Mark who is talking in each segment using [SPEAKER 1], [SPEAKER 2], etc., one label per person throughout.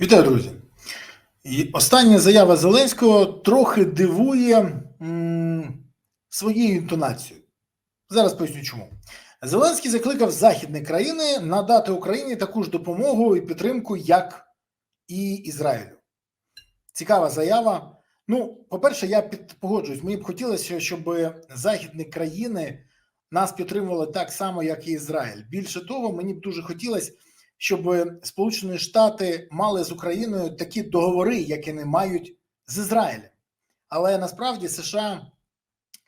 [SPEAKER 1] Вітаю, друзі. І остання заява Зеленського трохи дивує м, своєю інтонацією. Зараз поясню чому. Зеленський закликав західні країни надати Україні таку ж допомогу і підтримку, як і Ізраїлю. Цікава заява. Ну, по-перше, я під, погоджуюсь. Мені б хотілося, щоб західні країни нас підтримували так само, як і Ізраїль. Більше того, мені б дуже хотілося, щоб Сполучені Штати мали з Україною такі договори, які не мають з Ізраїлем. Але насправді США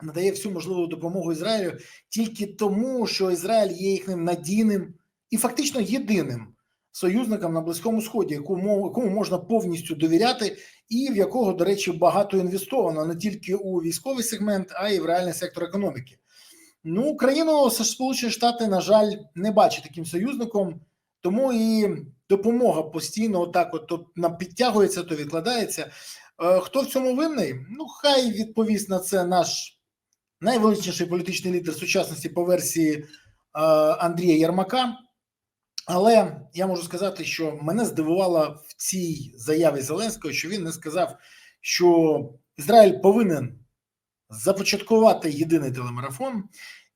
[SPEAKER 1] надає всю можливу допомогу Ізраїлю тільки тому, що Ізраїль є їхнім надійним і фактично єдиним союзником на Близькому Сході, якому, можна повністю довіряти, і в якого, до речі, багато інвестовано не тільки у військовий сегмент, а й в реальний сектор економіки. Ну, Україну Сполучені Штати, на жаль, не бачать таким союзником. Тому і допомога постійно отак, от то нам підтягується, то відкладається. Е, Хто в цьому винний? Ну, хай відповість на це наш найвеличніший політичний лідер сучасності по версії е, Андрія Єрмака. Але я можу сказати, що мене здивувало в цій заяві Зеленського, що він не сказав, що Ізраїль повинен започаткувати єдиний телемарафон.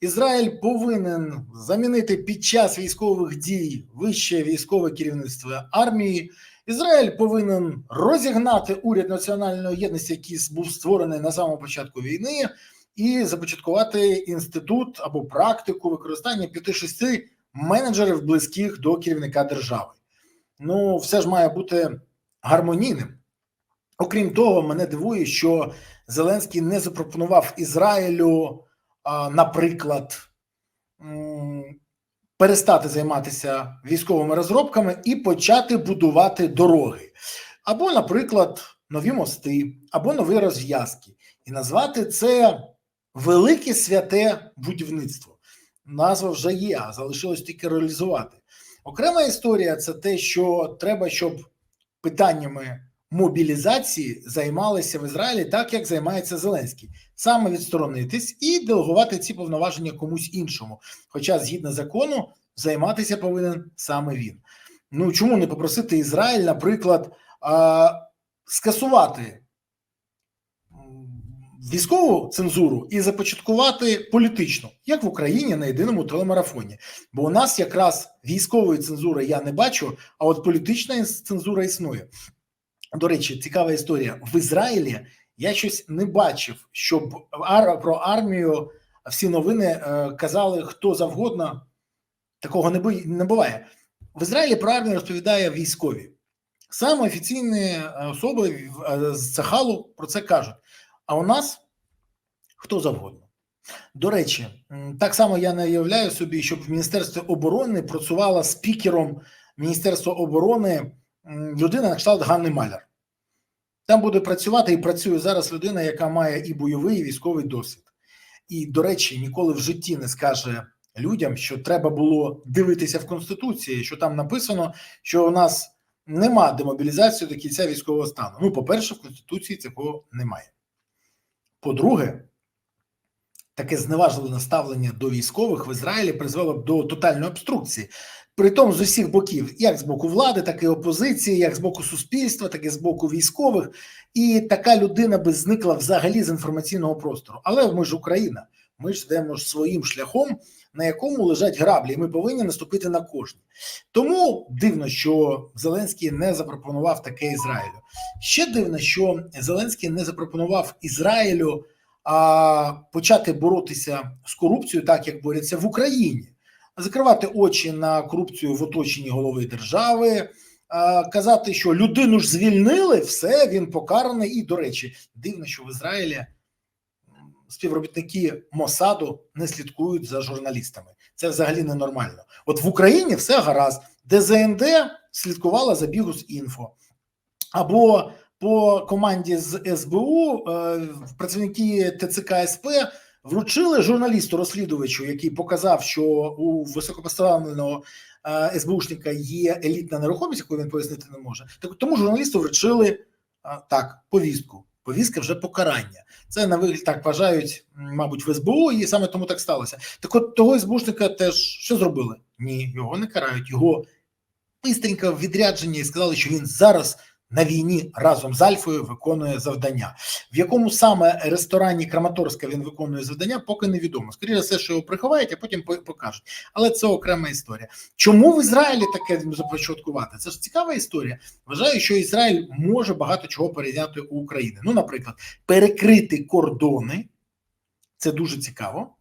[SPEAKER 1] Ізраїль повинен замінити під час військових дій вище військове керівництво армії. Ізраїль повинен розігнати уряд національної єдності, який був створений на самому початку війни, і започаткувати інститут або практику використання 5-6 менеджерів близьких до керівника держави. Ну, все ж має бути гармонійним. Окрім того, мене дивує, що Зеленський не запропонував Ізраїлю наприклад, перестати займатися військовими розробками і почати будувати дороги, або, наприклад, нові мости, або нові розв'язки, і назвати це велике святе будівництво. Назва вже є, а залишилось тільки реалізувати. Окрема історія це те, що треба, щоб питаннями мобілізації займалися в Ізраїлі так, як займається Зеленський, саме відсторонитись і делегувати ці повноваження комусь іншому. Хоча, згідно закону, займатися повинен саме він. Ну чому не попросити Ізраїль, наприклад, скасувати військову цензуру і започаткувати політичну, як в Україні на єдиному телемарафоні? Бо у нас якраз військової цензури я не бачу, а от політична цензура існує. До речі, цікава історія в Ізраїлі. Я щось не бачив, щоб про армію всі новини е, казали хто завгодно. Такого не буває. В Ізраїлі про армію розповідає військові. Саме офіційні особи з Цахалу про це кажуть. А у нас хто завгодно. До речі, так само я не уявляю собі, щоб в Міністерстві оборони працювала спікером Міністерства оборони людина на кшталт Ганни Маляр. Там буде працювати і працює зараз людина, яка має і бойовий, і військовий досвід. І, до речі, ніколи в житті не скаже людям, що треба було дивитися в Конституції, що там написано, що у нас нема демобілізації до кінця військового стану. Ну, по-перше, в Конституції цього немає. По-друге, таке зневажливе ставлення до військових в Ізраїлі призвело б до тотальної обструкції. Притом з усіх боків, як з боку влади, так і опозиції, як з боку суспільства, так і з боку військових, і така людина би зникла взагалі з інформаційного простору. Але ми ж Україна, ми ж йдемо своїм шляхом, на якому лежать граблі, і ми повинні наступити на кожні. Тому дивно, що Зеленський не запропонував таке Ізраїлю. Ще дивно, що Зеленський не запропонував Ізраїлю а, почати боротися з корупцією, так як борються в Україні закривати очі на корупцію в оточенні голови держави, казати, що людину ж звільнили, все він покараний. І, до речі, дивно, що в Ізраїлі співробітники Мосаду не слідкують за журналістами. Це взагалі ненормально. От в Україні все гаразд, ДЗНД слідкувала за бігус інфо або по команді з СБУ е, працівники ТЦК СП вручили журналісту розслідувачу, який показав, що у високопоставленого е, СБУшника є елітна нерухомість, яку він пояснити не може. Так тому журналісту вручили е, так повістку. Повістка вже покарання. Це на вигляд так вважають, мабуть, в СБУ, і саме тому так сталося. Так от того СБУшника теж що зробили? Ні, його не карають, його бистренько в відрядження і сказали, що він зараз на війні разом з Альфою виконує завдання. В якому саме ресторані Краматорська він виконує завдання, поки невідомо. Скоріше все, що його приховають, а потім покажуть. Але це окрема історія. Чому в Ізраїлі таке започаткувати? Це ж цікава історія. Вважаю, що Ізраїль може багато чого перейняти у України. Ну, наприклад, перекрити кордони, це дуже цікаво,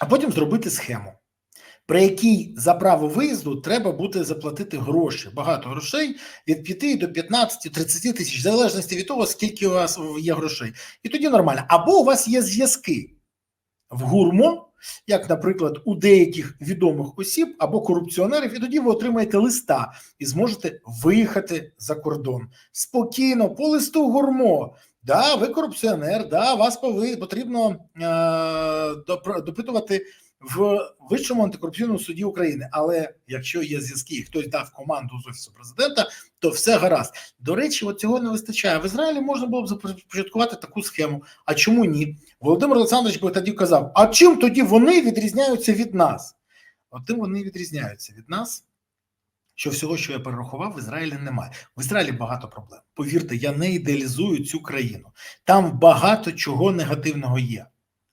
[SPEAKER 1] а потім зробити схему при якій за право виїзду треба буде заплатити гроші, багато грошей від 5 до 15, 30 тисяч, в залежності від того, скільки у вас є грошей. І тоді нормально. Або у вас є зв'язки в гурмо, як, наприклад, у деяких відомих осіб або корупціонерів, і тоді ви отримаєте листа і зможете виїхати за кордон спокійно, по листу гурмо. Да, ви корупціонер, да, вас потрібно е- допитувати в Вищому антикорупційному суді України. Але якщо є зв'язки, і хтось дав команду з офісу президента, то все гаразд. До речі, от цього не вистачає. В Ізраїлі можна було б започаткувати таку схему. А чому ні? Володимир Олександрович би тоді казав: а чим тоді вони відрізняються від нас? От тим вони відрізняються від нас. Що всього, що я перерахував, в Ізраїлі немає. В Ізраїлі багато проблем. Повірте, я не ідеалізую цю країну. Там багато чого негативного є.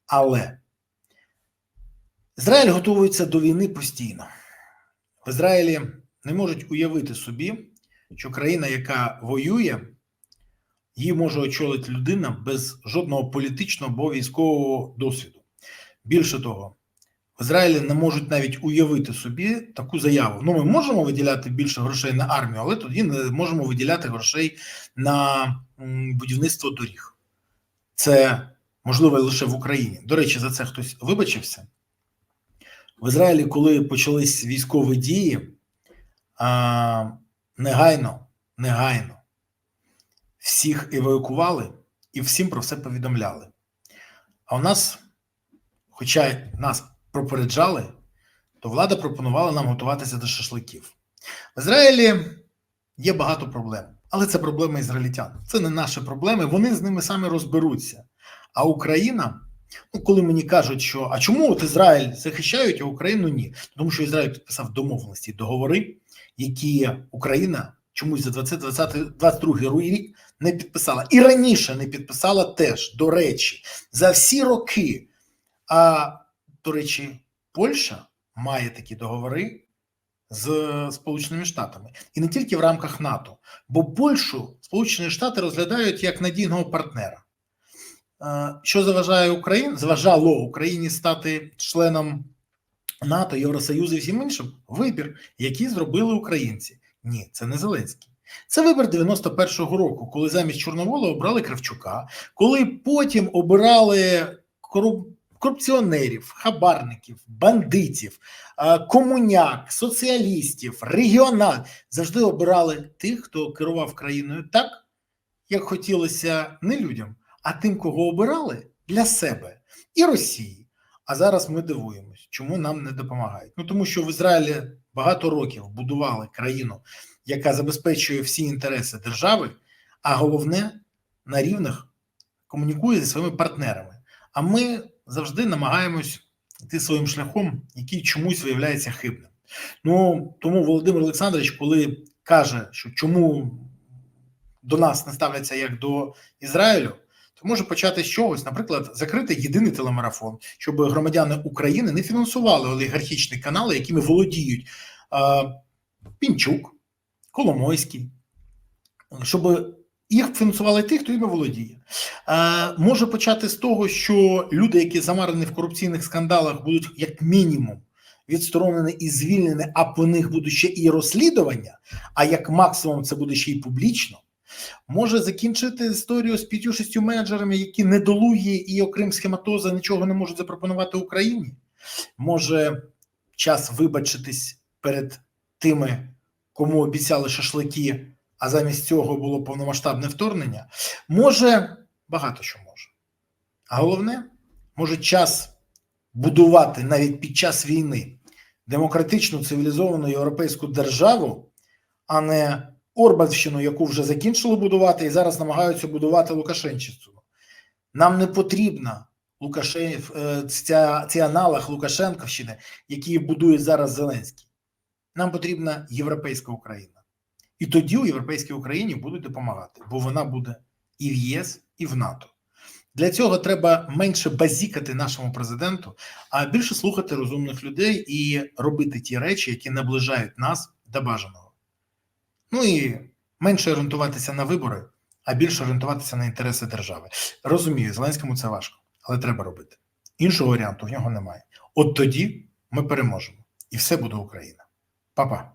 [SPEAKER 1] Але Ізраїль готується до війни постійно. В Ізраїлі не можуть уявити собі, що країна, яка воює, її може очолити людина без жодного політичного або військового досвіду. Більше того, в Ізраїлі не можуть навіть уявити собі таку заяву. Ну, ми можемо виділяти більше грошей на армію, але тоді не можемо виділяти грошей на будівництво доріг. Це можливо лише в Україні. До речі, за це хтось вибачився. В Ізраїлі, коли почались військові дії, а, негайно, негайно всіх евакували і всім про все повідомляли. А у нас, хоча нас попереджали, то влада пропонувала нам готуватися до шашликів. В Ізраїлі є багато проблем, але це проблеми ізраїльтян. Це не наші проблеми, вони з ними самі розберуться. А Україна. Ну, коли мені кажуть, що а чому от Ізраїль захищають, а Україну ні? Тому що Ізраїль підписав домовленості, договори, які Україна чомусь за 2022 рік не підписала. І раніше не підписала теж, до речі, за всі роки. А до речі, Польща має такі договори з Сполученими Штатами і не тільки в рамках НАТО, бо Польщу Сполучені Штати розглядають як надійного партнера. Що заважає Україні? Заважало Україні стати членом НАТО, Євросоюзу і всім іншим вибір, який зробили українці. Ні, це не Зеленський. Це вибір 91-го року, коли замість Чорновола обрали Кравчука, коли потім обирали коруп... корупціонерів, хабарників, бандитів, комуняк, соціалістів, регіонал. Завжди обирали тих, хто керував країною так, як хотілося не людям, а тим, кого обирали для себе і Росії. А зараз ми дивуємось, чому нам не допомагають. Ну тому що в Ізраїлі багато років будували країну, яка забезпечує всі інтереси держави, а головне на рівних комунікує зі своїми партнерами. А ми завжди намагаємось йти своїм шляхом, який чомусь виявляється хибним. Ну тому Володимир Олександрович, коли каже, що чому до нас не ставляться як до Ізраїлю, то може почати з чогось, наприклад, закрити єдиний телемарафон, щоб громадяни України не фінансували олігархічні канали, якими володіють е, Пінчук, Коломойський, щоб їх фінансували ті, хто іми володіє. Е, може почати з того, що люди, які замарені в корупційних скандалах, будуть як мінімум відсторонені і звільнені, а по них будуть ще і розслідування, а як максимум це буде ще й публічно. Може закінчити історію з п'ятью-шістю менеджерами, які недолугі і, окрім схематоза, нічого не можуть запропонувати Україні. Може час вибачитись перед тими, кому обіцяли шашлики, а замість цього було повномасштабне вторгнення. Може, багато що може. А головне, може час будувати навіть під час війни демократичну цивілізовану європейську державу, а не Орбанщину, яку вже закінчили будувати, і зараз намагаються будувати Лукашенчину. Нам не потрібна Лукашен... ця, цей аналог Лукашенковщини, який будує зараз Зеленський. Нам потрібна європейська Україна. І тоді у європейській Україні будуть допомагати, бо вона буде і в ЄС, і в НАТО. Для цього треба менше базікати нашому президенту, а більше слухати розумних людей і робити ті речі, які наближають нас до бажаного. Ну і менше орієнтуватися на вибори, а більше орієнтуватися на інтереси держави. Розумію, Зеленському це важко, але треба робити. Іншого варіанту в нього немає. От тоді ми переможемо, і все буде Україна. Па-па.